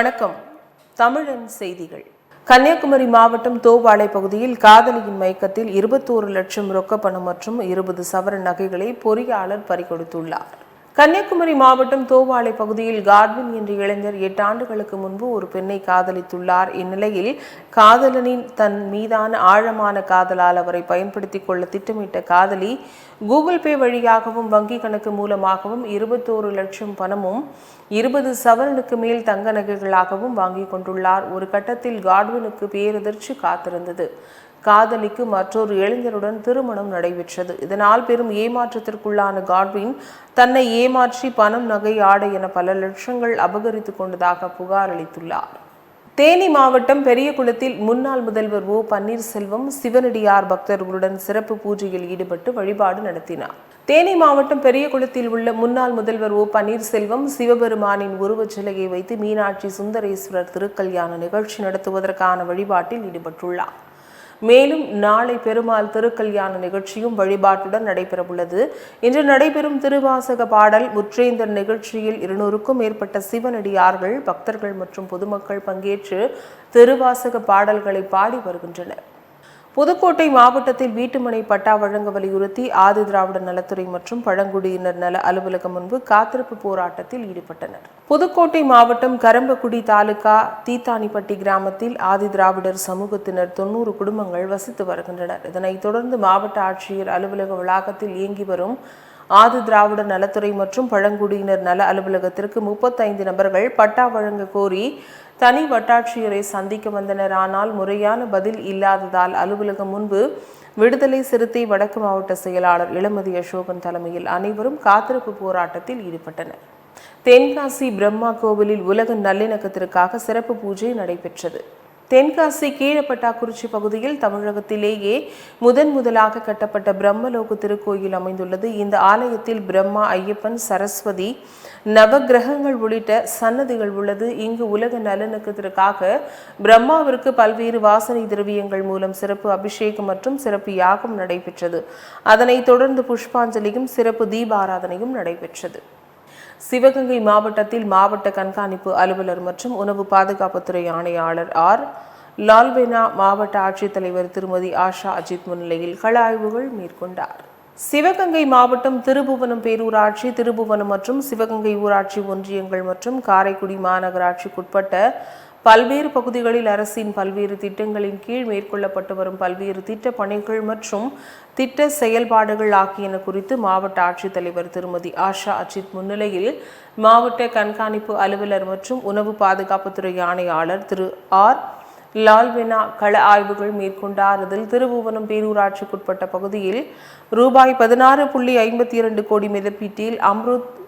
வணக்கம். தமிழன் செய்திகள். கன்னியாகுமரி மாவட்டம் தோவாளை பகுதியில் காதலியின் மயக்கத்தில் இருபத்தோரு லட்சம் ரொக்கப்பணம் மற்றும் இருபது சவரன் நகைகளை பொறியாளர் பறிகொடுத்துள்ளார். கன்னியாகுமரி மாவட்டம் தோவாளை பகுதியில் கார்வின் என்ற இளைஞர் எட்டு ஆண்டுகளுக்கு முன்பு ஒரு பெண்ணை காதலித்துள்ளார். இந்நிலையில் காதலனின் தன் மீதான ஆழமான காதலால் அவரை பயன்படுத்தி கொள்ள திட்டமிட்ட காதலி கூகுள் பே வழியாகவும் வங்கி கணக்கு மூலமாகவும் இருபத்தோரு லட்சம் பணமும் இருபது சவரனுக்கு மேல் தங்க நகைகளாகவும் வாங்கி கொண்டுள்ளார். ஒரு கட்டத்தில் காட்வினுக்கு பேரதிர்ச்சி காத்திருந்தது. காதலிக்கு மற்றொரு இளைஞருடன் திருமணம் நடைபெற்றது. இதனால் பெரும் ஏமாற்றத்திற்குள்ளான காட்வின் தன்னை ஏமாற்றி பணம் நகை ஆடை என பல லட்சங்கள் அபகரித்து கொண்டதாக புகார் அளித்துள்ளார். தேனி மாவட்டம் பெரியகுளத்தில் முன்னாள் முதல்வர் ஓ. பன்னீர்செல்வம் சிவனடியார் பக்தர்களுடன் சிறப்பு பூஜையில் ஈடுபட்டு வழிபாடு நடத்தினார். தேனி மாவட்டம் பெரியகுளத்தில் உள்ள முன்னாள் முதல்வர் ஓ. பன்னீர்செல்வம் சிவபெருமானின் உருவச் சிலையை வைத்து மீனாட்சி சுந்தரேஸ்வரர் திருக்கல்யாண நிகழ்ச்சி நடத்துவதற்கான வழிபாட்டில் ஈடுபட்டுள்ளார். மேலும் நாளை பெருமாள் திருக்கல்யாண நிகழ்ச்சியும் வழிபாட்டுடன் நடைபெறவுள்ளது. இன்று நடைபெறும் திருவாசக பாடல் முற்றேந்தர் நிகழ்ச்சியில் இருநூறுக்கும் மேற்பட்ட சிவனடியார்கள் பக்தர்கள் மற்றும் பொதுமக்கள் பங்கேற்று திருவாசக பாடல்களை பாடி வருகின்றனர். புதுக்கோட்டை மாவட்டத்தில் வீட்டுமனை பட்டா வழங்க வலியுறுத்தி ஆதி திராவிட நலத்துறை மற்றும் பழங்குடியினர் நல அலுவலகம் முன்பு காத்திருப்பு போராட்டத்தில் ஈடுபட்டனர். புதுக்கோட்டை மாவட்டம் கரம்பக்குடி தாலுகா தீத்தானிப்பட்டி கிராமத்தில் ஆதி திராவிடர் சமூகத்தினர் தொண்ணூறு குடும்பங்கள் வசித்து வருகின்றனர். இதனைத் தொடர்ந்து மாவட்ட ஆட்சியர் அலுவலக வளாகத்தில் இயங்கி வரும் ஆதி திராவிட நலத்துறை மற்றும் பழங்குடியினர் நல அலுவலகத்திற்கு முப்பத்தைந்து நபர்கள் பட்டா வழங்க கோரி தனி வட்டாட்சியரை சந்திக்க வந்தனர். ஆனால் முறையான பதில் இல்லாததால் அலுவலகம் முன்பு விடுதலை சிறுத்தை வடக்கு மாவட்ட செயலாளர் இளமதி அசோகன் தலைமையில் அனைவரும் காத்திருப்பு போராட்டத்தில் ஈடுபட்டனர். தென்காசி பிரம்மா கோவிலில் உலக நல்லிணக்கத்திற்காக சிறப்பு பூஜை நடைபெற்றது. தென்காசி கீழப்பட்டாக்குறிச்சி பகுதியில் தமிழகத்திலேயே முதன் முதலாக கட்டப்பட்ட பிரம்மலோக திருக்கோயில் அமைந்துள்ளது. இந்த ஆலயத்தில் பிரம்மா ஐயப்பன் சரஸ்வதி நவக்கிரகங்கள் உள்ளிட்ட சன்னதிகள் உள்ளது. இங்கு உலக நலனுக்கத்திற்காக பிரம்மாவிற்கு பல்வேறு வாசனை திரவியங்கள் மூலம் சிறப்பு அபிஷேகம் மற்றும் சிறப்பு யாகம் நடைபெற்றது. அதனைத் தொடர்ந்து புஷ்பாஞ்சலியும் சிறப்பு தீபாராதனையும் நடைபெற்றது. சிவகங்கை மாவட்டத்தில் மாவட்ட கண்காணிப்பு அலுவலர் மற்றும் உணவு பாதுகாப்புத்துறை ஆணையாளர் ஆர். லால்பெனா மாவட்ட ஆட்சித்தலைவர் திருமதி ஆஷா அஜித் முன்னிலையில் கள ஆய்வுகள் மேற்கொண்டார். சிவகங்கை மாவட்டம் திருபுவனம் பேரூராட்சி திருபுவனம் மற்றும் சிவகங்கை ஊராட்சி ஒன்றியங்கள் மற்றும் காரைக்குடி மாநகராட்சிக்குட்பட்ட பல்வேறு பகுதிகளில் அரசின் பல்வேறு திட்டங்களின் கீழ் மேற்கொள்ளப்பட்டு வரும் பல்வேறு திட்ட பணிகள் மற்றும் திட்ட செயல்பாடுகள் ஆகியன குறித்து மாவட்ட ஆட்சித்தலைவர் திருமதி ஆஷா அஜித் முன்னிலையில் மாவட்ட கண்காணிப்பு அலுவலர் மற்றும் உணவு பாதுகாப்புத்துறை ஆணையாளர் திரு ஆர் லால்வினா கள ஆய்வுகள் மேற்கொண்டார் அதில் திருபுவனம் பேரூராட்சிக்குட்பட்ட பகுதியில் ரூபாய் பதினாறு புள்ளி ஐம்பத்தி இரண்டு கோடி மதிப்பீட்டில் அம்ருத்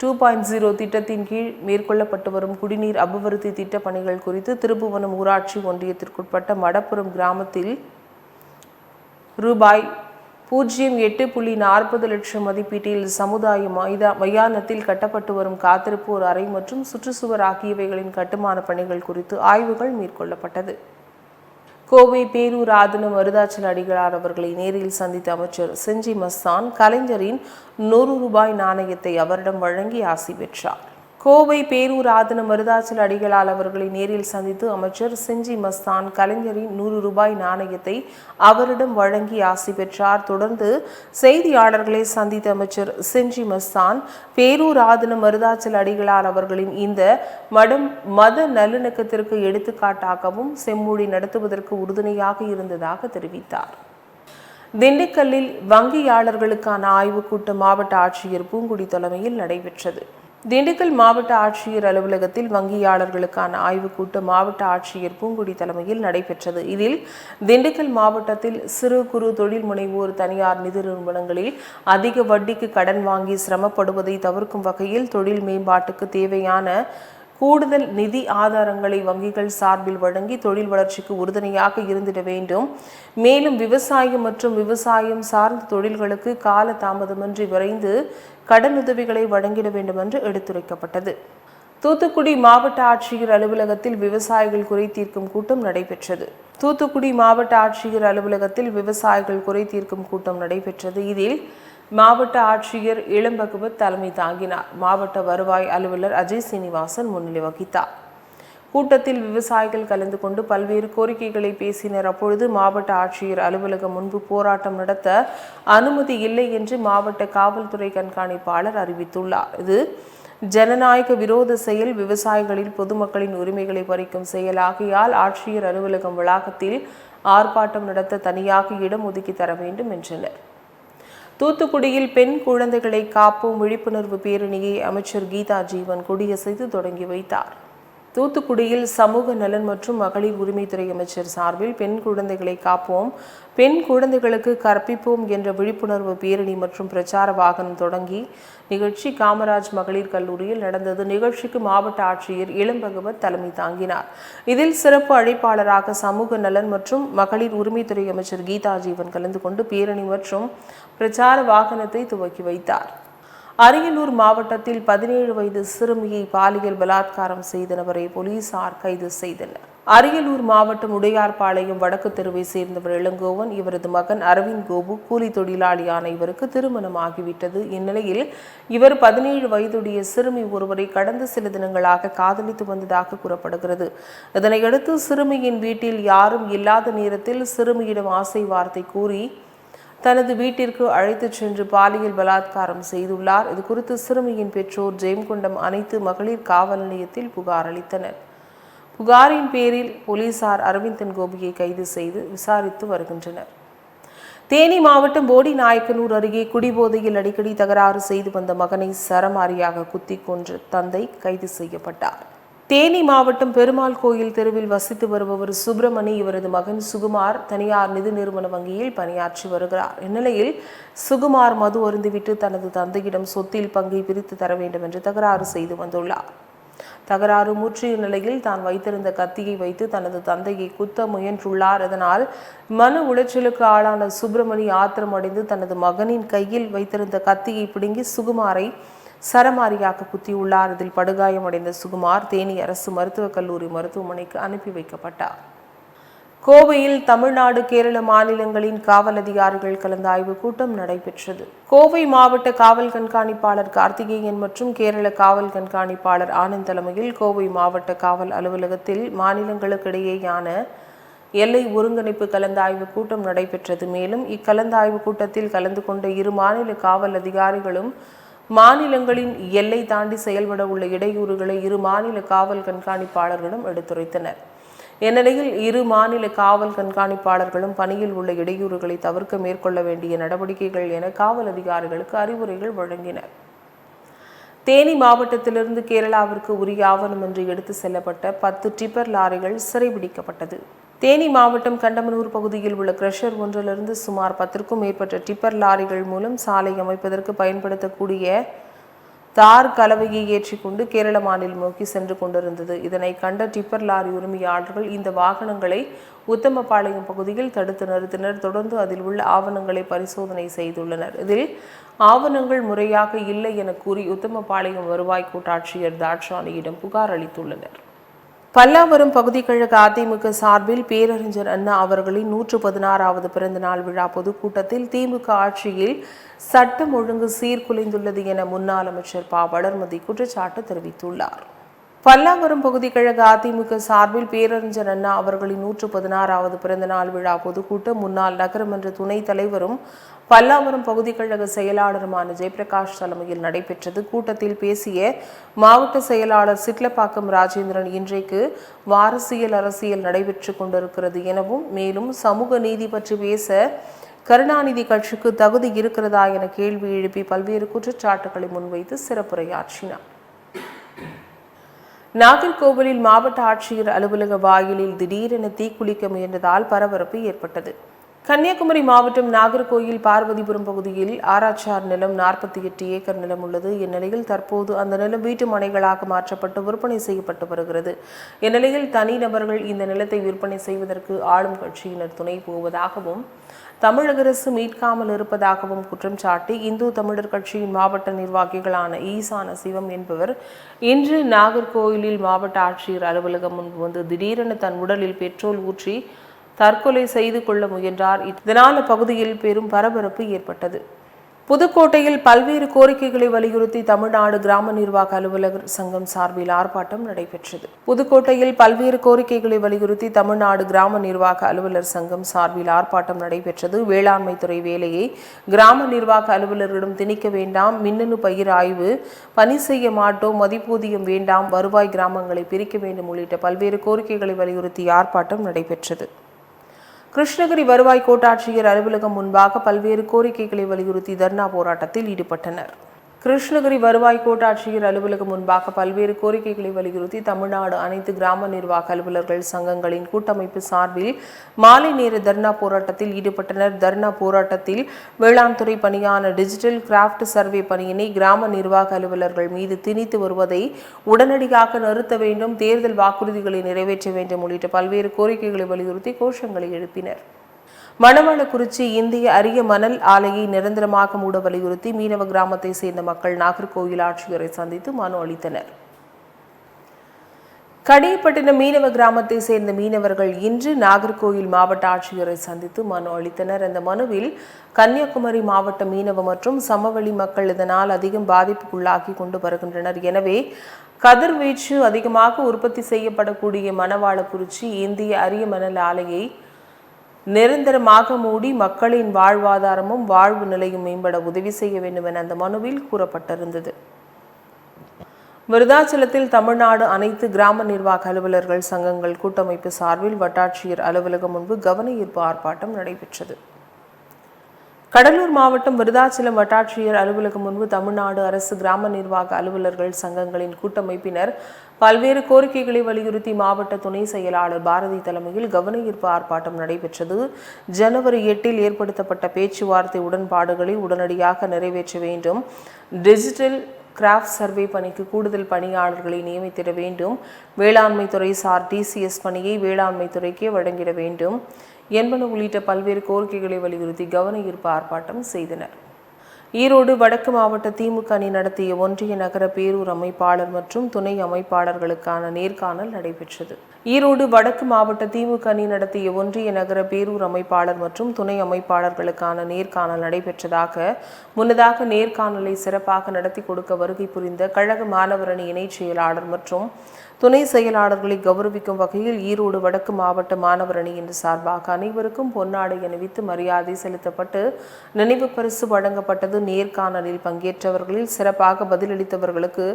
டூ பாயிண்ட் ஜீரோ திட்டத்தின் கீழ் மேற்கொள்ளப்பட்டு வரும் குடிநீர் அபிவிருத்தி திட்ட பணிகள் குறித்து திருப்புவனம் ஊராட்சி ஒன்றியத்திற்குட்பட்ட மடப்புரம் கிராமத்தில் ரூபாய் பூஜ்ஜியம் எட்டு புள்ளி நாற்பது லட்சம் மதிப்பீட்டில் சமுதாய மைதா மையானத்தில் கட்டப்பட்டு வரும் காத்திருப்போர் அறை மற்றும் சுற்றுச்சுவர் ஆகியவைகளின் கட்டுமான பணிகள் குறித்து ஆய்வுகள் மேற்கொள்ளப்பட்டது. கோவை பேரூர் ஆதனம் மருதாச்சல அடிகளார் அவர்களை நேரில் சந்தித்த அமைச்சர் செஞ்சி மஸ்தான் கலைஞரின் நூறு ரூபாய் நாணயத்தை அவரிடம் வழங்கி ஆசி பெற்றார். கோவை பேரூர் ஆதன அடிகளால் அவர்களை நேரில் சந்தித்து அமைச்சர் செஞ்சி மஸ்தான் கலைஞரின் நூறு ரூபாய் நாணயத்தை அவரிடம் வழங்கி ஆசி பெற்றார். தொடர்ந்து செய்தியாளர்களை சந்தித்த அமைச்சர் செஞ்சி மஸ்தான் பேரூர் ஆதன அடிகளால் அடிகளார் அவர்களின் இந்த மடம் மத நல்லிணக்கத்திற்கு எடுத்துக்காட்டாகவும் செம்மொழி நடத்துவதற்கு உறுதுணையாக இருந்ததாக தெரிவித்தார். திண்டுக்கல்லில் வங்கியாளர்களுக்கான ஆய்வுக் கூட்டம் மாவட்ட ஆட்சியர் பூங்குடி தலைமையில் நடைபெற்றது. திண்டுக்கல் மாவட்ட ஆட்சியர் அலுவலகத்தில் வங்கியாளர்களுக்கான ஆய்வுக் கூட்டம் மாவட்ட ஆட்சியர் பூங்குடி தலைமையில் நடைபெற்றது. இதில் திண்டுக்கல் மாவட்டத்தில் சிறு குறு தொழில் முனைவோர் தனியார் நிதி நிறுவனங்களில் அதிக வட்டிக்கு கடன் வாங்கி சிரமப்படுவதை தவிர்க்கும் வகையில் தொழில் மேம்பாட்டுக்கு தேவையான கூடுதல் நிதி ஆதாரங்களை வங்கிகள் சார்பில் வழங்கி தொழில் வளர்ச்சிக்கு உறுதுணையாக இருந்திட வேண்டும். மேலும் விவசாயம் மற்றும் விவசாயம் சார்ந்த தொழில்களுக்கு கால தாமதமின்றி விரைந்து கடனுதவிகளை வழங்கிட வேண்டும் என்று எடுத்துரைக்கப்பட்டது. தூத்துக்குடி மாவட்ட ஆட்சியர் அலுவலகத்தில் விவசாயிகள் குறை தீர்க்கும் கூட்டம் நடைபெற்றது. தூத்துக்குடி மாவட்ட ஆட்சியர் அலுவலகத்தில் விவசாயிகள் குறை தீர்க்கும் கூட்டம் நடைபெற்றது. இதில் மாவட்ட ஆட்சியர் இளம்பகவத் தலைமை தாங்கினார். மாவட்ட வருவாய் அலுவலர் அஜய் சீனிவாசன் முன்னிலை வகித்தார். கூட்டத்தில் விவசாயிகள் கலந்து கொண்டு பல்வேறு கோரிக்கைகளை பேசினர். அப்பொழுது மாவட்ட ஆட்சியர் அலுவலகம் முன்பு போராட்டம் நடத்த அனுமதி இல்லை என்று மாவட்ட காவல்துறை கண்காணிப்பாளர் அறிவித்துள்ளார். இது ஜனநாயக விரோத செயல். விவசாயிகளில் பொதுமக்களின் உரிமைகளை பறிக்கும் செயல். ஆகையால் ஆட்சியர் அலுவலகம் வளாகத்தில் ஆர்ப்பாட்டம் நடத்த தனியாக இடம் ஒதுக்கி தர வேண்டும் என்றனர். தூத்துக்குடியில் பெண் குழந்தைகளை காப்போம் விழிப்புணர்வு பேரணியை அமைச்சர் கீதா ஜீவன் கொடியசைத்து தொடங்கி வைத்தார். தூத்துக்குடியில் சமூக நலன் மற்றும் மகளிர் உரிமைத்துறை அமைச்சர் சார்பில் பெண் குழந்தைகளை காப்போம். பெண் குழந்தைகளுக்கு கற்பிப்போம் என்ற விழிப்புணர்வு பேரணி மற்றும் பிரச்சார வாகனம் தொடங்கி நிகழ்ச்சி காமராஜ் மகளிர் கல்லூரியில் நடந்தது. நிகழ்ச்சிக்கு மாவட்ட ஆட்சியர் இளம்பகவத் தலைமை தாங்கினார். இதில் சிறப்பு அழைப்பாளராக சமூக நலன் மற்றும் மகளிர் உரிமைத்துறை அமைச்சர் கீதா ஜீவன் கலந்து கொண்டு பேரணி மற்றும் பிரச்சார வாகனத்தை துவக்கி வைத்தார். அரியலூர் மாவட்டத்தில் பதினேழு வயது சிறுமியை பாலியல் பலாத்காரம் செய்த நபரை போலீசார் கைது செய்தனர். அரியலூர் மாவட்டம் உடையார்பாளையம் வடக்கு தெருவை சேர்ந்தவர் இளங்கோவன் இவரது மகன் அரவிந்த் கோபு கூலி தொழிலாளியான இவருக்கு திருமணம் ஆகிவிட்டது இந்நிலையில் இவர் பதினேழு வயதுடைய சிறுமி ஒருவரை கடந்த சில தினங்களாக காதலித்து வந்ததாக கூறப்படுகிறது. இதனையடுத்து சிறுமியின் வீட்டில் யாரும் இல்லாத நேரத்தில் சிறுமியிடம் ஆசை வார்த்தை கூறி தனது வீட்டிற்கு அழைத்துச் சென்று பாலியல் பலாத்காரம் செய்துள்ளார். இது குறித்து சிறுமியின் பெற்றோர் ஜெயம்கொண்டம் அனைத்து மகளிர் காவல் நிலையத்தில் புகார் அளித்தனர். புகாரின் பேரில் போலீசார் அரவிந்தன் கோபியை கைது செய்து விசாரித்து வருகின்றனர். தேனி மாவட்டம் போடி நாயக்கனூர் அருகே குடிபோதையில் அடிக்கடி தகராறு செய்து வந்த மகனை சரமாரியாக குத்தி கொன்று தந்தை கைது செய்யப்பட்டார். தேனி மாவட்டம் பெருமாள் கோயில் தெருவில் வசித்து வருபவர் சுப்பிரமணி. இவரது மகன் சுகுமார் தனியார் நிதி நிறுவன வங்கியில் பணியாற்றி வருகிறார். இந்நிலையில் சுகுமார் மது அருந்துவிட்டு தனது தந்தையிடம் சொத்தில் பங்கை பிரித்து தர வேண்டும் என்று தகராறு செய்து வந்துள்ளார். தகராறு முற்றிய நிலையில் தான் வைத்திருந்த கத்தியை வைத்து தனது தந்தையை குத்த முயன்றுள்ளார். அதனால் மன உளைச்சலுக்கு ஆளான சுப்பிரமணி ஆத்திரமடைந்து தனது மகனின் கையில் வைத்திருந்த கத்தியை பிடுங்கி சுகுமாரை சரமாரியாக குத்தியுள்ளார் இதில் படுகாயமடைந்த சுகுமார் தேனி அரசு மருத்துவக் கல்லூரி மருத்துவமனைக்கு அனுப்பி வைக்கப்பட்டார். கோவையில் தமிழ்நாடு கேரள மாநிலங்களின் காவல் அதிகாரிகள் கலந்த ஆய்வுக் கூட்டம் நடைபெற்றது. கோவை மாவட்ட காவல் கண்காணிப்பாளர் கார்த்திகேயன் மற்றும் கேரள காவல் கண்காணிப்பாளர் ஆனந்த் தலைமையில் கோவை மாவட்ட காவல் அலுவலகத்தில் மாநிலங்களுக்கிடையேயான எல்லை ஒருங்கிணைப்பு கலந்தாய்வு கூட்டம் நடைபெற்றது. மேலும் இக்கலந்தாய்வு கூட்டத்தில் கலந்து கொண்ட இரு மாநில காவல் அதிகாரிகளும் மாநிலங்களின் எல்லை தாண்டி செயல்பட உள்ள இடையூறுகளை இரு மாநில காவல் கண்காணிப்பாளர்களிடம் எடுத்துரைத்தனர். இந்நிலையில் இரு மாநில காவல் கண்காணிப்பாளர்களும் பணியில் உள்ள இடையூறுகளை தவிர்க்க மேற்கொள்ள வேண்டிய நடவடிக்கைகள் என காவல் அதிகாரிகளுக்கு அறிவுரைகள் வழங்கினர். தேனி மாவட்டத்திலிருந்து கேரளாவிற்கு உரிய ஆவணமின்றி எடுத்து செல்லப்பட்ட பத்து டிப்பர் லாரிகள் சிறைபிடிக்கப்பட்டது. தேனி மாவட்டம் கண்டமனூர் பகுதியில் உள்ள கிரஷர் ஒன்றிலிருந்து சுமார் பத்திற்கும் மேற்பட்ட டிப்பர் லாரிகள் மூலம் சாலை அமைப்பதற்கு பயன்படுத்தக்கூடிய தார் கலவையை ஏற்றிக்கொண்டு கேரள மாநிலம் நோக்கி சென்று கொண்டிருந்தது. இதனை கண்ட டிப்பர் லாரி உரிமையாளர்கள் இந்த வாகனங்களை உத்தமபாளையம் பகுதியில் தடுத்து நிறுத்தினர். தொடர்ந்து அதில் உள்ள ஆவணங்களை பரிசோதனை செய்துள்ளனர். இதில் ஆவணங்கள் முறையாக இல்லை என கூறி உத்தமபாளையம் வருவாய் கூட்டாட்சியர் தாட்சானியிடம் புகார் அளித்துள்ளனர். பல்லாவரம் பகுதி கழக அதிமுக சார்பில் பேரறிஞர் அண்ணா அவர்களின் நூற்று பதினாறாவது பிறந்தநாள் விழா பொதுக்கூட்டத்தில் திமுக ஆட்சியில் சட்டம் ஒழுங்கு சீர்குலைந்துள்ளது என முன்னாள் அமைச்சர் ப. வளர்மதி குற்றச்சாட்டு தெரிவித்துள்ளார். பல்லாவரம் பகுதி கழக அதிமுக சார்பில் பேரறிஞர் அண்ணா அவர்களின் நூற்று பதினாறாவது பிறந்தநாள் விழா பொதுக்கூட்டம் முன்னாள் நகரமன்ற துணைத் தலைவரும் பல்லாவரம் பகுதி கழக செயலாளருமான ஜெயபிரகாஷ் தலைமையில் நடைபெற்றது. கூட்டத்தில் பேசிய மாவட்ட செயலாளர் சிட்லப்பாக்கம் ராஜேந்திரன் இன்றைக்கு வாரசியல் அரசியல் நடைபெற்று கொண்டிருக்கிறது எனவும் மேலும் சமூக நீதி பற்றி பேச கருணாநிதி கட்சிக்கு தகுதி இருக்கிறதா என கேள்வி எழுப்பி பல்வேறு குற்றச்சாட்டுகளை முன்வைத்து சிறப்புரையாற்றினார். நாகர்கோவிலில் மாவட்ட ஆட்சியர் அலுவலக வாயிலில் திடீரென தீக்குளிக்க முயன்றதால் பரபரப்பு ஏற்பட்டது. கன்னியாகுமரி மாவட்டம் நாகர்கோயில் பார்வதிபுரம் பகுதியில் ஆராய்ச்சார் நிலம் நாற்பத்தி எட்டு ஏக்கர் நிலம் உள்ளது. இந்நிலையில் தற்போது அந்த நிலம் வீட்டு மனைகளாக மாற்றப்பட்டு விற்பனை செய்யப்பட்டு வருகிறது. இந்நிலையில் தனிநபர்கள் இந்த நிலத்தை விற்பனை செய்வதற்கு ஆளும் கட்சியினர் துணை போவதாகவும் தமிழக அரசு மீட்காமல் இருப்பதாகவும் குற்றம் சாட்டி இந்து தமிழர் கட்சியின் மாவட்ட நிர்வாகிகளான ஈசான சிவம் என்பவர் இன்று நாகர்கோயிலில் மாவட்ட ஆட்சியர் அலுவலகம் முன்பு வந்து திடீரென தன் உடலில் பெட்ரோல் ஊற்றி தற்கொலை செய்து கொள்ள முயன்றார். இதனால் அப்பகுதியில் பெரும் பரபரப்பு ஏற்பட்டது. புதுக்கோட்டையில் பல்வேறு கோரிக்கைகளை வலியுறுத்தி தமிழ்நாடு கிராம நிர்வாக அலுவலர் சங்கம் சார்பில் ஆர்ப்பாட்டம் நடைபெற்றது. புதுக்கோட்டையில் பல்வேறு கோரிக்கைகளை வலியுறுத்தி தமிழ்நாடு கிராம நிர்வாக அலுவலர் சங்கம் சார்பில் ஆர்ப்பாட்டம் நடைபெற்றது. வேளாண்மை துறை வேலையை கிராம நிர்வாக அலுவலரிடம் திணிக்க வேண்டாம். மின்னணு பயிர் ஆய்வு பணி செய்ய மாட்டோம். மதிப்பூதியம் வேண்டாம். வருவாய் கிராமங்களை பிரிக்க வேண்டும் உள்ளிட்ட பல்வேறு கோரிக்கைகளை வலியுறுத்தி ஆர்ப்பாட்டம் நடைபெற்றது. கிருஷ்ணகிரி வருவாய் கோட்டாட்சியர் அலுவலகம் முன்பாக பல்வேறு கோரிக்கைகளை வலியுறுத்தி தர்ணா போராட்டத்தில் ஈடுபட்டனர். கிருஷ்ணகிரி வருவாய் கோட்டாட்சியர் அலுவலகம் முன்பாக பல்வேறு கோரிக்கைகளை வலியுறுத்தி தமிழ்நாடு அனைத்து கிராம நிர்வாக அலுவலர்கள் சங்கங்களின் கூட்டமைப்பு சார்பில் மாலை நேர தர்ணா போராட்டத்தில் ஈடுபட்டனர். தர்ணா போராட்டத்தில் வேளாண் துறை பணியான டிஜிட்டல் கிராஃப்ட் சர்வே பணியினை கிராம நிர்வாக அலுவலர்கள் மீது திணித்து வருவதை உடனடியாக நிறுத்த வேண்டும். தேர்தல் வாக்குறுதிகளை நிறைவேற்ற வேண்டும் உள்ளிட்ட பல்வேறு கோரிக்கைகளை வலியுறுத்தி கோஷங்களை எழுப்பினர். மணவாளக்குறிச்சி இந்திய அரிய மணல் ஆலையை நிரந்தரமாக மூட வலியுறுத்தி மீனவ கிராமத்தை சேர்ந்த மக்கள் நாகர்கோவில் ஆட்சியரை சந்தித்து மனு அளித்தனர். கடியப்பட்டினம் மீனவ கிராமத்தை சேர்ந்த மீனவர்கள் இன்று நாகர்கோவில் மாவட்ட ஆட்சியரை சந்தித்து மனு அளித்தனர். அந்த மனுவில் கன்னியாகுமரி மாவட்ட மீனவ மற்றும் சமவெளி மக்கள் இதனால் அதிகம் பாதிப்புக்குள்ளாகி கொண்டு வருகின்றனர். எனவே கதிர்வீச்சு அதிகமாக உற்பத்தி செய்யப்படக்கூடிய மணவாளக்குறிச்சி இந்திய அரிய மணல் ஆலையை நிரந்தரமாக மூடி மக்களின் வாழ்வாதாரமும் வாழ்வு நிலையும் மேம்பட உதவி செய்ய வேண்டும் என அந்த மனுவில் கூறப்பட்டிருந்தது. விருதாச்சலத்தில் தமிழ்நாடு அனைத்து கிராம நிர்வாக அலுவலர்கள் சங்கங்கள் கூட்டமைப்பு சார்பில் வட்டாட்சியர் அலுவலகம் முன்பு கவன ஈர்ப்பு ஆர்ப்பாட்டம் நடைபெற்றது. கடலூர் மாவட்டம் விருதாச்சலம் வட்டாட்சியர் அலுவலகம் முன்பு தமிழ்நாடு அரசு கிராம நிர்வாக அலுவலர்கள் சங்கங்களின் கூட்டமைப்பினர் பல்வேறு கோரிக்கைகளை வலியுறுத்தி மாவட்ட துணை செயலாளர் பாரதி தலைமையில் கவனஈர்ப்பு ஆர்ப்பாட்டம் நடைபெற்றது. ஜனவரி எட்டில் ஏற்படுத்தப்பட்ட பேச்சுவார்த்தை உடன்பாடுகளை உடனடியாக நிறைவேற்ற வேண்டும். டிஜிட்டல் கிராஃப்ட் சர்வே பணிக்கு கூடுதல் பணியாளர்களை நியமித்திட வேண்டும். வேளாண்மை துறை சார் டிசிஎஸ் பணியை வேளாண்மை துறைக்கே வழங்கிட வேண்டும். என்பன உள்ளிட்ட பல்வேறு கோரிக்கைகளை வலியுறுத்தி கவன ஈர்ப்பு ஆர்ப்பாட்டம் செய்தனர். ஈரோடு வடக்கு மாவட்ட திமுக அணி நடத்திய ஒன்றிய நகர பேரூர் அமைப்பாளர் மற்றும் துணை அமைப்பாளர்களுக்கான நேர்காணல் நடைபெற்றது. ஈரோடு வடக்கு மாவட்ட திமுக அணி நடத்திய ஒன்றிய நகர பேரூர் அமைப்பாளர் மற்றும் துணை அமைப்பாளர்களுக்கான நேர்காணல் நடைபெற்றதாக முன்னதாக நேர்காணலை சிறப்பாக நடத்தி கொடுக்க வருகை புரிந்த கழக மாணவர் அணி இணைச் செயலாளர் மற்றும் துணை செயலாளர்களை கௌரவிக்கும் வகையில் ஈரோடு வடக்கு மாவட்ட மாணவர் அணியின் சார்பாக அனைவருக்கும் பொன்னாடை அணிவித்து மரியாதை செலுத்தப்பட்டு நினைவு பரிசு வழங்கப்பட்டது. நேர்காணலில் பங்கேற்றவர்களில் சிறப்பாக பதிலளித்தவர்களுக்கு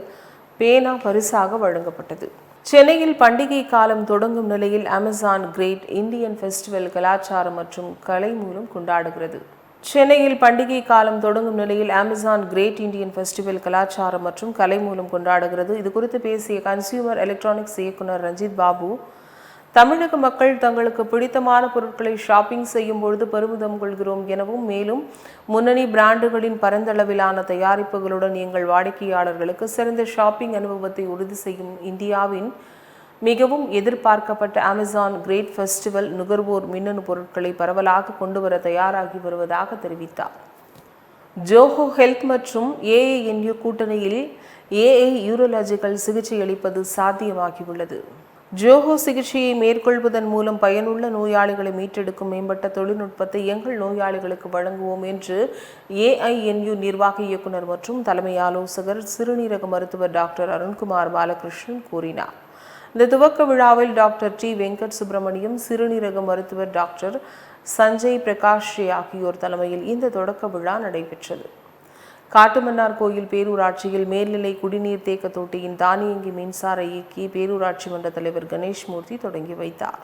பேனா பரிசாக வழங்கப்பட்டது. சென்னையில் பண்டிகை காலம் தொடங்கும் நிலையில் அமேசான் கிரேட் இந்தியன் ஃபெஸ்டிவல் கலாச்சாரம் மற்றும் கலை மூலம் கொண்டாடுகிறது. சென்னையில் பண்டிகை காலம் தொடங்கும் நிலையில் அமேசான் கிரேட் இந்தியன் ஃபெஸ்டிவல் கலாச்சாரம் மற்றும் கலை மூலம் கொண்டாடுகிறது. இது குறித்து பேசிய கன்சியூமர் எலக்ட்ரானிக்ஸ் இயக்குனர் ரஞ்சித் பாபு தமிழக மக்கள் தங்களுக்கு பிடித்தமான பொருட்களை ஷாப்பிங் செய்யும் பொழுது பெருமிதம் கொள்கிறோம் எனவும் மேலும் முன்னணி பிராண்டுகளின் பரந்தளவிலான தயாரிப்புகளுடன் எங்கள் வாடிக்கையாளர்களுக்கு சிறந்த ஷாப்பிங் அனுபவத்தை உறுதி செய்யும் இந்தியாவின் மிகவும் எதிர்பார்க்கப்பட்ட அமேசான் கிரேட் ஃபெஸ்டிவல் நுகர்வோர் மின்னணு பொருட்களை பரவலாக கொண்டு வர தயாராகி வருவதாக தெரிவித்தார். ஜோஹோ ஹெல்த் மற்றும் ஏஏஎன்யு கூட்டணியில் ஏஐ யூரோலாஜிக்கல் சிகிச்சை அளிப்பது சாத்தியமாகியுள்ளது. ஜோஹோ சிகிச்சையை மேற்கொள்வதன் மூலம் பயனுள்ள நோயாளிகளை மீட்டெடுக்கும் மேம்பட்ட தொழில்நுட்பத்தை எங்கள் நோயாளிகளுக்கு வழங்குவோம் என்று ஏஐஎன்யு நிர்வாக இயக்குனர் மற்றும் தலைமை ஆலோசகர் சிறுநீரக மருத்துவர் டாக்டர் அருண்குமார் பாலகிருஷ்ணன் கூறினார். இந்த துவக்க விழாவில் டாக்டர் டி வெங்கட் சுப்பிரமணியம் சிறுநீரக மருத்துவர் டாக்டர் சஞ்சய் பிரகாஷ் ஆகியோர் தலைமையில் இந்த தொடக்க விழா நடைபெற்றது. காட்டுமன்னார் கோயில் பேரூராட்சியில் மேல்நிலை குடிநீர் தேக்க தொட்டியின் தானியங்கி மின்சார இயக்கி பேரூராட்சி மன்ற தலைவர் கணேஷ்மூர்த்தி தொடங்கி வைத்தார்.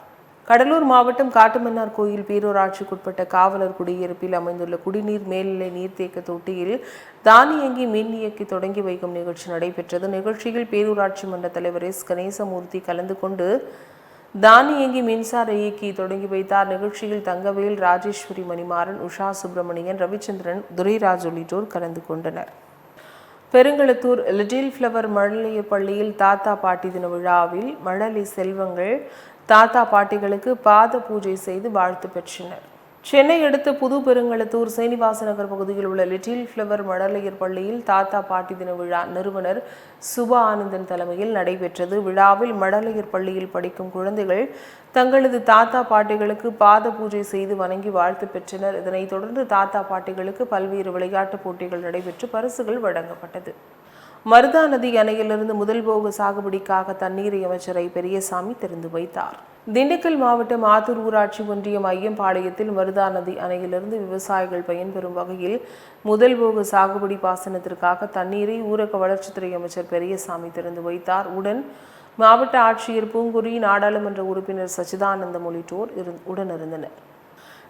கடலூர் மாவட்டம் காட்டுமன்னார் கோயில் பேரூராட்சிக்குட்பட்ட காவலர் குடியிருப்பில் அமைந்துள்ள குடிநீர் மேல்நிலை நீர்த்தேக்க தொட்டியில் தானியங்கி மின் இயக்கி தொடங்கி வைக்கும் நிகழ்ச்சி நடைபெற்றது. நிகழ்ச்சியில் பேரூராட்சி மன்ற தலைவர் எஸ். கணேசமூர்த்தி கலந்து கொண்டு தானியங்கி மின்சார இயக்கி தொடங்கி வைத்தார். நிகழ்ச்சியில் தங்கவேல் ராஜேஸ்வரி மணிமாறன் உஷா சுப்பிரமணியன் ரவிச்சந்திரன் துரைராஜ் உள்ளிட்டோர் கலந்து கொண்டனர். பெருங்களத்தூர் லிட்டில் ஃப்ளவர் மழலையர் பள்ளியில் தாத்தா பாட்டி தின விழாவில் மழலை செல்வங்கள் தாத்தா பாட்டிகளுக்கு பாத பூஜை செய்து வாழ்த்து பெற்றனர். சென்னை அடுத்த புது பெருங்களத்தூர் சீனிவாச நகர் பகுதியில் உள்ள லிட்டில் ஃப்ளவர் மடலையர் பள்ளியில் தாத்தா பாட்டி தின விழா நிறுவனர் சுபா ஆனந்தன் தலைமையில் நடைபெற்றது. விழாவில் மடலையர் பள்ளியில் படிக்கும் குழந்தைகள் தங்களது தாத்தா பாட்டிகளுக்கு பாத பூஜை செய்து வணங்கி வாழ்த்து பெற்றனர். இதனைத் தொடர்ந்து தாத்தா பாட்டிகளுக்கு பல்வேறு விளையாட்டுப் போட்டிகள் நடைபெற்று பரிசுகள் வழங்கப்பட்டது. மருதா நதி அணையிலிருந்து முதல் போக சாகுபடிக்காக தண்ணீரை அமைச்சரை பெரியசாமி திறந்து வைத்தார். திண்டுக்கல் மாவட்டம் ஆத்தூர் ஊராட்சி ஒன்றியம் ஐயம்பாளையத்தில் மருதா நதி அணையிலிருந்து விவசாயிகள் பயன்பெறும் வகையில் முதல் போக சாகுபடி பாசனத்திற்காக தண்ணீரை ஊரக வளர்ச்சித்துறை அமைச்சர் பெரியசாமி திறந்து வைத்தார். உடன் மாவட்ட ஆட்சியர் பூங்குடி நாடாளுமன்ற உறுப்பினர் சச்சிதானந்தம் உள்ளிட்டோர் இரு- உடனிருந்தனர்.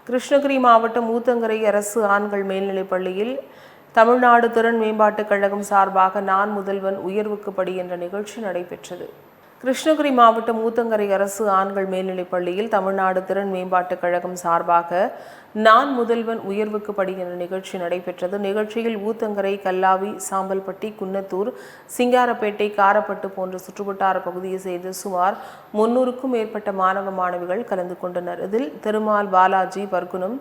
கிருஷ்ணகிரி மாவட்டம் ஊத்தங்கரை அரசு ஆண்கள் மேல்நிலைப் பள்ளியில் தமிழ்நாடு திறன் மேம்பாட்டுக் கழகம் சார்பாக நான் முதல்வன் உயர்வுக்கு படி என்ற நிகழ்ச்சி நடைபெற்றது. கிருஷ்ணகிரி மாவட்டம் ஊத்தங்கரை அரசு ஆண்கள் மேல்நிலைப் பள்ளியில் தமிழ்நாடு திறன் மேம்பாட்டுக் கழகம் சார்பாக நான் முதல்வன் உயர்வுக்கு படி என்ற நிகழ்ச்சி நடைபெற்றது. நிகழ்ச்சியில் ஊத்தங்கரை கல்லாவி சாம்பல்பட்டி குன்னத்தூர் சிங்காரப்பேட்டை காரப்பட்டு போன்ற சுற்றுவட்டார பகுதியை சேர்ந்த சுமார் முன்னூறுக்கும் மேற்பட்ட மாணவ மாணவிகள் கலந்து கொண்டனர். இதில் திருமால் பாலாஜி பர்குணம்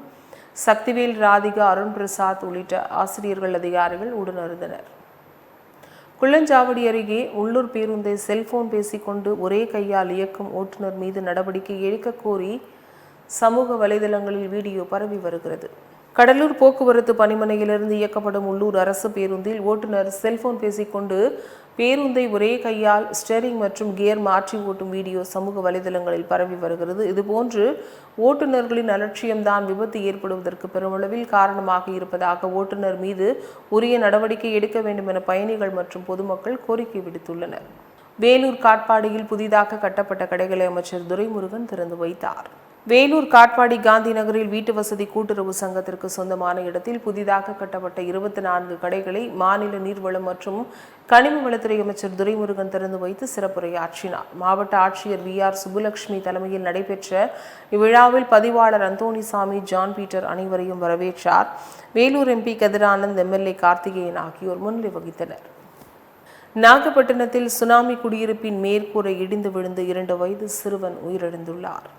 சக்திவேல் ராதிகா அருண் பிரசாத் உள்ளிட்ட ஆசிரியர்கள் அதிகாரிகள் உடனிருந்தனர். குள்ளஞ்சாவடி அருகே உள்ளூர் பேருந்தை செல்போன் பேசிக்கொண்டு ஒரே கையால் இயக்கும் ஓட்டுநர் மீது நடவடிக்கை எடுக்க கோரி சமூக வலைதளங்களில் வீடியோ பரவி வருகிறது. கடலூர் போக்குவரத்து பணிமனையிலிருந்து இயக்கப்படும் உள்ளூர் அரசு பேருந்தில் ஓட்டுநர் செல்போன் பேசிக்கொண்டு பேருந்தை ஒரே கையால் ஸ்டெரிங் மற்றும் கியர் மாற்றி ஓட்டும் வீடியோ சமூக வலைதளங்களில் பரவி வருகிறது. இதுபோன்று ஓட்டுநர்களின் அலட்சியம்தான் விபத்து ஏற்படுவதற்கு பெருமளவில் காரணமாக இருப்பதாக ஓட்டுநர் மீது உரிய நடவடிக்கை எடுக்க வேண்டும் என பயணிகள் மற்றும் பொதுமக்கள் கோரிக்கை விடுத்துள்ளனர். வேலூர் காட்பாடியில் புதிதாக கட்டப்பட்ட கடைகளை அமைச்சர் துரைமுருகன் திறந்து வைத்தார். வேலூர் காட்பாடி காந்தி நகரில் வீட்டு வசதி கூட்டுறவு சங்கத்திற்கு சொந்தமான இடத்தில் புதிதாக கட்டப்பட்ட இருபத்தி நான்கு கடைகளை மாநில நீர்வளம் மற்றும் கனிம வளத்துறை அமைச்சர் துரைமுருகன் திறந்து வைத்து சிறப்புரையாற்றினார். மாவட்ட ஆட்சியர் வி ஆர் சுப்புலட்சுமி தலைமையில் நடைபெற்ற இவ்விழாவில் பதிவாளர் அந்தோணிசாமி ஜான் பீட்டர் அனைவரையும் வரவேற்றார். வேலூர் எம்பி கதிரானந்த் எம்எல்ஏ கார்த்திகேயன் ஆகியோர் முன்னிலை வகித்தனர். நாகப்பட்டினத்தில் சுனாமி குடியிருப்பின் மேற்கூரை இடிந்து விழுந்து இரண்டு வயது சிறுவன் உயிரிழந்துள்ளார்.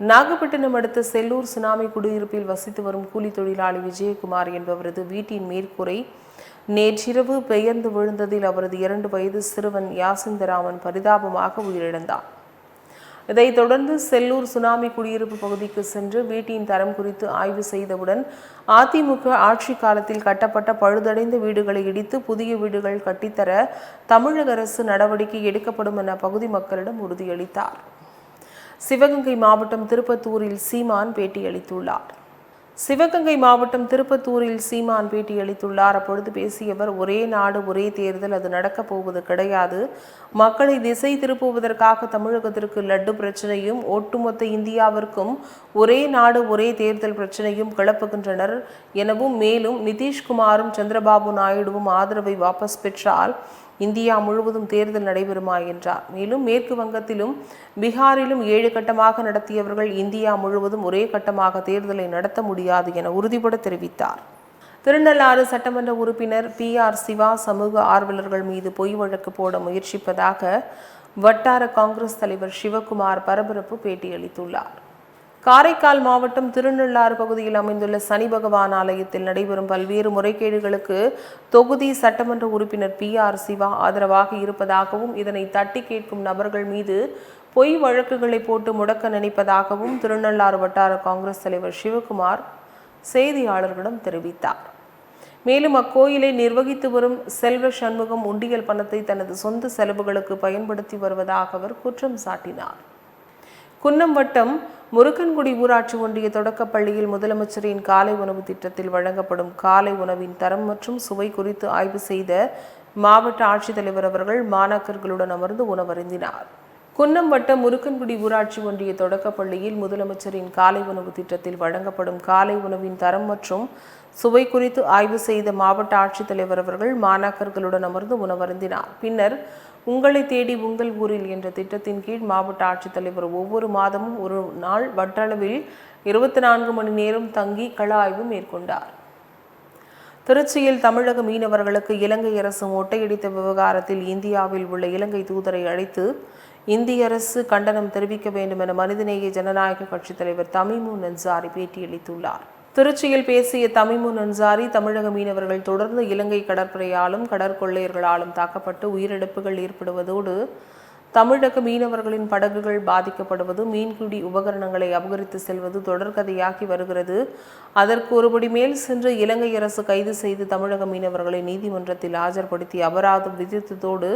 நாகப்பட்டினம் அடுத்த செல்லூர் சுனாமி குடியிருப்பில் வசித்து வரும் கூலி தொழிலாளி விஜயகுமார் என்பவரது வீட்டின் மேற்கூரை நேற்றிரவு பெயர்ந்து விழுந்ததில் அவரது இரண்டு வயது சிறுவன் யாசிந்தராமன் பரிதாபமாக உயிரிழந்தார். இதைத் தொடர்ந்து செல்லூர் சுனாமி குடியிருப்பு பகுதிக்கு சென்று வீட்டின் தரம் குறித்து ஆய்வு செய்தவுடன் அதிமுக ஆட்சி காலத்தில் கட்டப்பட்ட பழுதடைந்த வீடுகளை இடித்து புதிய வீடுகள் கட்டித்தர தமிழக அரசு நடவடிக்கை எடுக்கப்படும் என பகுதி மக்களிடம் உறுதியளித்தார். சிவகங்கை மாவட்டம் திருப்பத்தூரில் சீமான் பேட்டியளித்துள்ளார். சிவகங்கை மாவட்டம் திருப்பத்தூரில் சீமான் பேட்டியளித்துள்ளார். அப்பொழுது பேசியவர் ஒரே நாடு ஒரே தேர்தல் அது நடக்கப் போவது கிடையாது. மக்களை திசை திருப்புவதற்காக தமிழகத்திற்கு லட்டு பிரச்சனையும் ஒட்டுமொத்த இந்தியாவிற்கும் ஒரே நாடு ஒரே தேர்தல் பிரச்சனையும் கிளப்புகின்றனர் எனவும் மேலும் நிதிஷ்குமாரும் சந்திரபாபு நாயுடுவும் ஆதரவை வாபஸ் பெற்றால் இந்தியா முழுவதும் தேர்தல் நடைபெறுமா என்றார். மேலும் மேற்கு வங்கத்திலும் பீகாரிலும் ஏழு கட்டமாக நடத்தியவர்கள் இந்தியா முழுவதும் ஒரே கட்டமாக தேர்தலை நடத்த முடியாது என உறுதிபட தெரிவித்தார். திருநள்ளாறு சட்டமன்ற உறுப்பினர் பி. ஆர். சிவா சமூக ஆர்வலர்கள் மீது பொய் வழக்கு போட முயற்சிப்பதாக வட்டார காங்கிரஸ் தலைவர் சிவகுமார் பரபரப்பு பேட்டியளித்துள்ளார். காரைக்கால் மாவட்டம் திருநள்ளாறு பகுதியில் அமைந்துள்ள சனி பகவான் ஆலயத்தில் நடைபெறும் பல்வேறு முறைகேடுகளுக்கு தொகுதி சட்டமன்ற உறுப்பினர் பி ஆர் சிவா ஆதரவாக இருப்பதாகவும் இதனை தட்டி கேட்கும் நபர்கள் மீது பொய் வழக்குகளை போட்டு முடக்க நினைப்பதாகவும் திருநள்ளாறு வட்டார காங்கிரஸ் தலைவர் சிவகுமார் செய்தியாளர்களிடம் தெரிவித்தார். மேலும் அக்கோயிலை நிர்வகித்து வரும் செல்வ சண்முகம் உண்டியல் பணத்தை தனது சொந்த செலவுகளுக்கு பயன்படுத்தி வருவதாக அவர் குற்றம் சாட்டினார். குன்னம் வட்டம் முருக்கன்குடி ஊராட்சி ஒன்றிய தொடக்கப் பள்ளியில் முதலமைச்சரின் காலை உணவு திட்டத்தில் வழங்கப்படும் காலை உணவின் தரம் மற்றும் சுவை குறித்து ஆய்வு செய்த மாவட்ட ஆட்சித்தலைவர் அவர்கள் மாணாக்கர்களுடன் அமர்ந்து உணவருந்தினார். குன்னம் வட்டம் முருக்கன்குடி ஊராட்சி ஒன்றிய தொடக்கப் பள்ளியில் முதலமைச்சரின் காலை உணவு திட்டத்தில் வழங்கப்படும் காலை உணவின் தரம் மற்றும் சுவை குறித்து ஆய்வு செய்த மாவட்ட ஆட்சித்தலைவர் அவர்கள் மாணாக்கர்களுடன் அமர்ந்து உணவருந்தினார். பின்னர் உங்களை தேடி உங்கள் ஊரில் என்ற திட்டத்தின் கீழ் மாவட்ட ஆட்சித்தலைவர் ஒவ்வொரு மாதமும் ஒரு நாள் வட்டளவில் இருபத்தி நான்கு மணி நேரம் தங்கி கள ஆய்வு மேற்கொண்டார். திருச்சியில் தமிழக மீனவர்களுக்கு இலங்கை அரசு மொட்டையடித்த விவகாரத்தில் இந்தியாவில் உள்ள இலங்கை தூதரை அழைத்து இந்திய அரசு கண்டனம் தெரிவிக்க வேண்டும் என மனிதநேய ஜனநாயக கட்சித் தலைவர் தமிமு நன்சாரி பேட்டியளித்துள்ளார். திருச்சியில் பேசிய தமிமுன் அன்சாரி தமிழக மீனவர்கள் தொடர்ந்து இலங்கை கடற்படையாலும் கடற்கொள்ளையர்களாலும் தாக்கப்பட்டு உயிரிழப்புகள் ஏற்படுவதோடு தமிழக மீனவர்களின் படகுகள் பாதிக்கப்படுவது மீன்பிடி உபகரணங்களை அபகரித்து செல்வது தொடர்கதையாகி வருகிறது. அதற்கு ஒருபடி மேல் சென்று இலங்கை அரசு கைது செய்து தமிழக மீனவர்களை நீதிமன்றத்தில் ஆஜர்படுத்தி அபராதம் விதித்ததோடு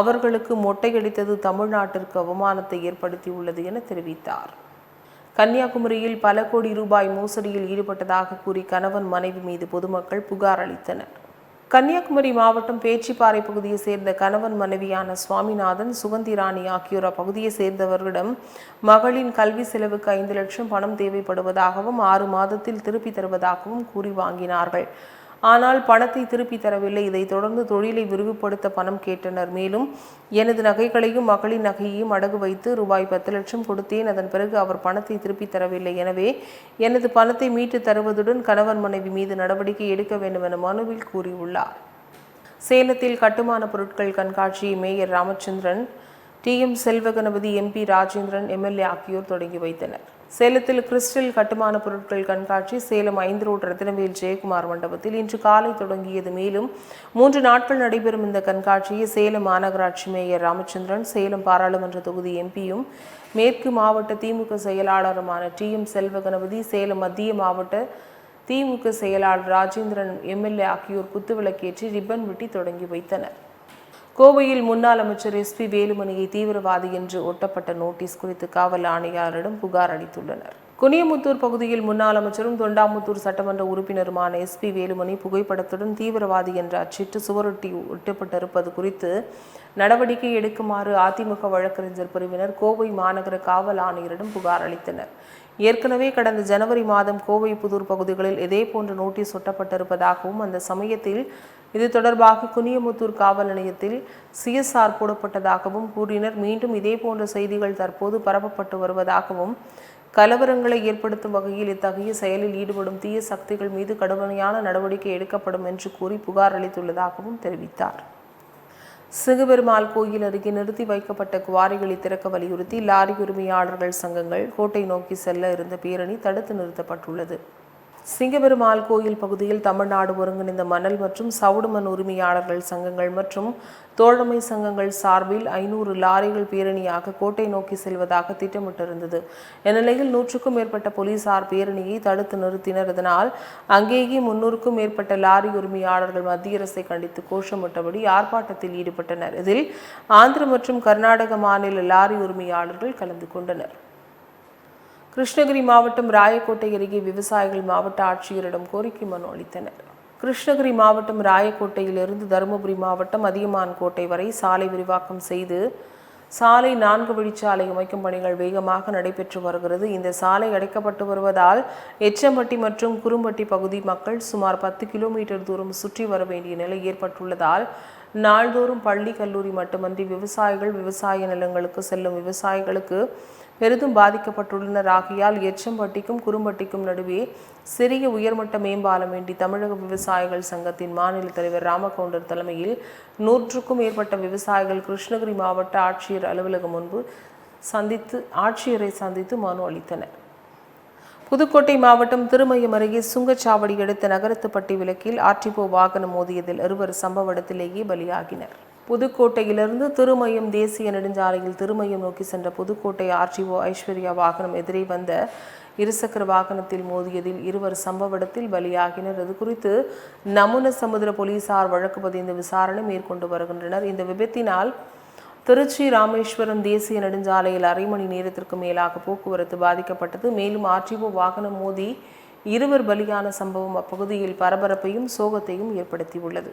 அவர்களுக்கு மொட்டையடித்தது தமிழ்நாட்டிற்கு அவமானத்தை ஏற்படுத்தியுள்ளது என தெரிவித்தார். கன்னியாகுமரியில் பல கோடி ரூபாய் மோசடியில் ஈடுபட்டதாக கூறி கணவன் மனைவி மீது பொதுமக்கள் புகார் அளித்தனர். கன்னியாகுமரி மாவட்டம் பேச்சிப்பாறை பகுதியை சேர்ந்த கணவன் மனைவியான சுவாமிநாதன் சுகந்தி ராணி ஆகியோர் அப்பகுதியை சேர்ந்தவர்களிடம் மகளின் கல்வி செலவுக்கு ஐந்து லட்சம் பணம் தேவைப்படுவதாகவும் ஆறு மாதத்தில் திருப்பி தருவதாகவும் கூறி வாங்கினார்கள். ஆனால் பணத்தை திருப்பி தரவில்லை. இதைத் தொடர்ந்து தொழிலை விரிவுபடுத்த பணம் கேட்டனர். மேலும் எனது நகைகளையும் மகளின் நகையையும் அடகு வைத்து ரூபாய் பத்து லட்சம் கொடுத்தேன். அதன் பிறகு அவர் பணத்தை திருப்பி தரவில்லை. எனவே எனது பணத்தை மீட்டு தருவதுடன் கணவன் மனைவி மீது நடவடிக்கை எடுக்க வேண்டும் என மனுவில் கூறியுள்ளார். சேலத்தில் கட்டுமான பொருட்கள் கண்காட்சியை mayor Ramachandran T M Selvaganapathi MP Rajendran MLA ஆகியோர் தொடங்கி வைத்தனர். சேலத்தில் கிறிஸ்டல் கட்டுமான பொருட்கள் கண்காட்சி சேலம் ஐந்து ரோடு ரத்தினவேல் ஜெயக்குமார் மண்டபத்தில் இன்று காலை தொடங்கியது. மேலும் மூன்று நாட்கள் நடைபெறும் இந்த கண்காட்சியை சேலம் மாநகராட்சி மேயர் ராமச்சந்திரன் சேலம் பாராளுமன்ற தொகுதி எம்பியும் மேற்கு மாவட்ட திமுக செயலாளருமான டி எம் செல்வகணபதி சேலம் மத்திய மாவட்ட திமுக செயலாளர் ராஜேந்திரன் எம்எல்ஏ ஆகியோர் குத்துவிளக்கேற்றி ரிப்பன் வெட்டி தொடங்கி வைத்தனர். கோவையில் முன்னாள் அமைச்சர் எஸ் பி வேலுமணியை தீவிரவாதி என்று ஒட்டப்பட்ட நோட்டீஸ் குறித்து காவல் ஆணையாளரிடம் புகார் அளித்துள்ளனர். குனியமுத்தூர் பகுதியில் முன்னாள் அமைச்சரும் தொண்டாமுத்தூர் சட்டமன்ற உறுப்பினருமான எஸ் பி வேலுமணி புகைப்படத்துடன் தீவிரவாதி என்று அச்சிட்டு சுவரொட்டி ஒட்டப்பட்டிருப்பது குறித்து நடவடிக்கை எடுக்குமாறு அதிமுக வழக்கறிஞர் பிரிவினர் கோவை மாநகர காவல் ஆணையரிடம் புகார் அளித்தனர். ஏற்கனவே கடந்த ஜனவரி மாதம் கோவை புதூர் பகுதிகளில் இதேபோன்ற நோட்டீஸ் ஒட்டப்பட்டிருப்பதாகவும் அந்த சமயத்தில் இது தொடர்பாக குனியமுத்தூர் காவல் நிலையத்தில் சிஎஸ்ஆர் போடப்பட்டதாகவும் கூறினர். மீண்டும் இதே போன்ற செய்திகள் தற்போது பரப்பப்பட்டு வருவதாகவும் கலவரங்களை ஏற்படுத்தும் வகையில் இத்தகைய செயலில் ஈடுபடும் தீய சக்திகள் மீது கடுமையான நடவடிக்கை எடுக்கப்படும் என்று கூறி புகார் அளித்துள்ளதாகவும் தெரிவித்தார். சிங்கபெருமாள் கோயில் அருகே நிறுத்தி வைக்கப்பட்ட குவாரிகளை திறக்க வலியுறுத்தி லாரி உரிமையாளர்கள் சங்கங்கள் கோட்டை நோக்கி செல்ல இருந்த பேரணி தடுத்து நிறுத்தப்பட்டுள்ளது. சிங்கபெருமாள் கோயில் பகுதியில் தமிழ்நாடு ஒருங்கிணைந்த மணல் மற்றும் சவுடுமண் உரிமையாளர்கள் சங்கங்கள் மற்றும் தோழமை சங்கங்கள் சார்பில் ஐநூறு லாரிகள் பேரணியாக கோட்டை நோக்கி செல்வதாக திட்டமிட்டிருந்தது. இந்நிலையில் நூற்றுக்கும் மேற்பட்ட போலீசார் பேரணியை தடுத்து நிறுத்தினர். இதனால் அங்கேயே முன்னூறுக்கும் மேற்பட்ட லாரி உரிமையாளர்கள் மத்திய அரசை கண்டித்து கோஷமிட்டபடி ஆர்ப்பாட்டத்தில் ஈடுபட்டனர். இதில் ஆந்திர மற்றும் கர்நாடக மாநில லாரி உரிமையாளர்கள் கலந்து கொண்டனர். கிருஷ்ணகிரி மாவட்டம் ராயக்கோட்டை அருகே விவசாயிகள் மாவட்ட ஆட்சியரிடம் கோரிக்கை மனு அளித்தனர். கிருஷ்ணகிரி மாவட்டம் ராயக்கோட்டையிலிருந்து தருமபுரி மாவட்டம் அதியமான் கோட்டை வரை சாலை விரிவாக்கம் செய்து சாலை நான்கு வழிச்சாலை அமைக்கும் பணிகள் வேகமாக நடைபெற்று வருகிறது. இந்த சாலை அடைக்கப்பட்டு வருவதால் எச்சம்பட்டி மற்றும் குறும்பட்டி பகுதி மக்கள் சுமார் பத்து கிலோமீட்டர் தூரம் சுற்றி வர வேண்டிய நிலை ஏற்பட்டுள்ளதால் நாள்தோறும் பள்ளி கல்லூரி மட்டுமன்றி விவசாயிகள் விவசாய நிலங்களுக்கு செல்லும் விவசாயிகளுக்கு பெரிதும் பாதிக்கப்பட்டுள்ளனர் ஆகையால் எச்சம்பட்டிக்கும் குறும்பட்டிக்கும் நடுவே சிறிய உயர்மட்ட மேம்பாலம் வேண்டி தமிழக விவசாயிகள் சங்கத்தின் மாநில தலைவர் ராமகவுண்டர் தலைமையில் நூற்றுக்கும் மேற்பட்ட விவசாயிகள் கிருஷ்ணகிரி மாவட்ட ஆட்சியர் அலுவலகம் முன்பு சந்தித்து ஆட்சியரை சந்தித்து மனு அளித்தனர். புதுக்கோட்டை மாவட்டம் திருமயம் அருகே சுங்கச்சாவடி அடுத்த நகரத்துப்பட்டி விலக்கில் ஆர்டிபோ வாகனம் மோதியதில் இருவர் சம்பவ இடத்திலேயே பலியாகினர். புதுக்கோட்டையிலிருந்து திருமயம் தேசிய நெடுஞ்சாலையில் திருமயம் நோக்கி சென்ற புதுக்கோட்டை ஆர்டிஓ ஐஸ்வர்யா வாகனம் எதிரே வந்த இருசக்கர வாகனத்தில் மோதியதில் இருவர் சம்பவ இடத்தில் பலியாகினர். இது குறித்து நமுன சமுதிர போலீசார் வழக்கு பதிந்து விசாரணை மேற்கொண்டு வருகின்றனர். இந்த விபத்தினால் திருச்சி ராமேஸ்வரம் தேசிய நெடுஞ்சாலையில் அரை மணி நேரத்திற்கு மேலாக போக்குவரத்து பாதிக்கப்பட்டது. மேலும் ஆர்டிஓ வாகனம் மோதி இருவர் பலியான சம்பவம் அப்பகுதியில் பரபரப்பையும் சோகத்தையும் ஏற்படுத்தியுள்ளது.